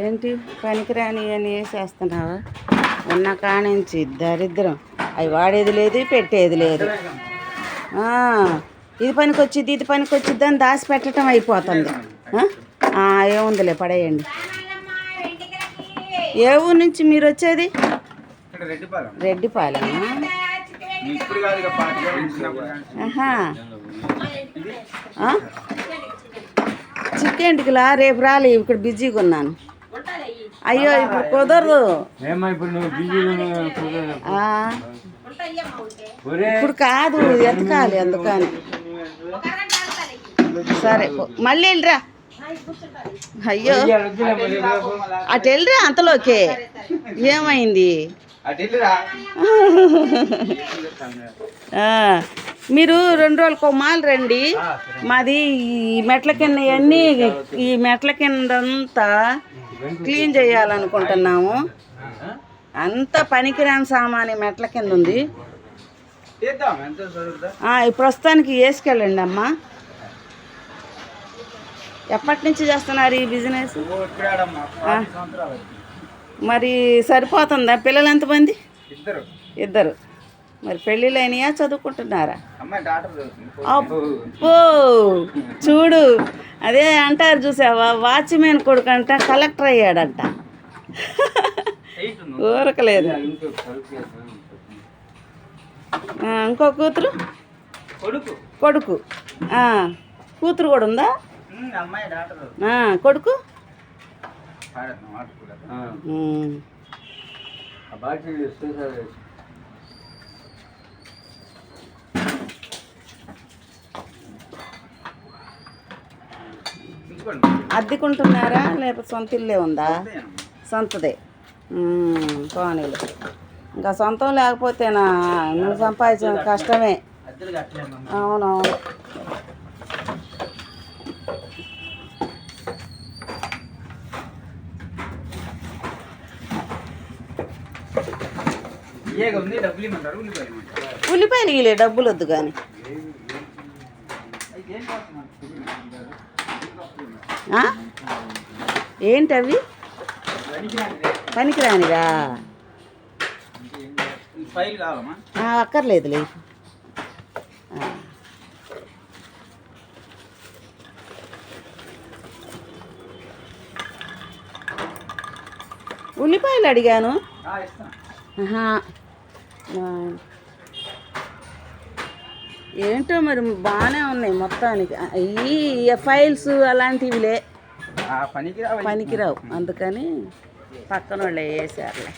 ఏంటి పనికిరాని అని వేసేస్తున్నావా? ఉన్న కానించి దరిద్రం. అవి వాడేది లేదు పెట్టేది లేదు. ఇది పనికొచ్చిద్ది ఇది పనికొచ్చిద్ది అని దాచి పెట్టడం అయిపోతుంది. ఏముందిలే పడేయండి. ఏ ఊరు నుంచి మీరు వచ్చేది? రెడ్డిపాలెం? చిక్కేంటికిలా? రేపు రాలి ఇక్కడ బిజీగా ఉన్నాను. అయ్యో ఇప్పుడు కుదరదు. ఇప్పుడు నువ్వు బిజీగా ఆ, ఒరే ఇప్పుడు కాదు ఎతకాలి అందుకని. సరే పో. మళ్ళీ వెళ్ళిరా. అయ్యో. అటు వెళ్ళిరా అంతలోకే. ఏమైంది? అటు వెళ్ళిరా. ఆ, మీరు రెండు రోజులకు మాల రండి. మాది ఈ మెట్ల కింద అన్నీ ఈ మెట్ల కింద అంతా క్లీన్ చేయాలనుకుంటున్నాము. అంతా పనికిరాని సామాన్ ఈ మెట్ల కింద ఉంది ప్రస్తుతానికి వేసుకెళ్ళండి అమ్మా. ఎప్పటి నుంచి చేస్తున్నారు ఈ బిజినెస్? మరి సరిపోతుందా? పిల్లలు ఎంతమంది? ఇద్దరు. ఇద్దరు. మరి పెళ్ళిళ్ళు అయినాయా? చదువుకుంటున్నారా? అబ్బో! చూడు అదే అంటారు చూసావా? వాచ్మెన్ కొడుకంట కలెక్టర్ అయ్యాడంట. ఊరకలేదు. ఇంకో కూతురు? కొడుకు. కొడుకు. కూతురు కూడా ఉందా? కొడుకు? అద్దెకుంటున్నారా? లేకపోతే సొంత ఇల్లే ఉందా? సొంతదే. పోనీలు. ఇంకా సొంతం లేకపోతేనా? నువ్వు సంపాదించిన కష్టమే. అవునవును. ఉల్లిపాయలు ఇలే డబ్బులు వద్దు కానీ అయితే ఏం కోసం అంటారు? ఆ? ఏంటి అవి పనికిరానిదే. పనికిరానిగా ఈ ఫైల్ కావాలమ్మా ఆ, అక్కర్లేదులే. ఉల్లిపాయలు అడిగాను. ఏంటో మరి బాగానే ఉన్నాయి మొత్తానికి. ఈ ఫైల్స్ అలాంటివిలే. పనికిరావు అందుకని పక్కన వాళ్ళే వేసారులే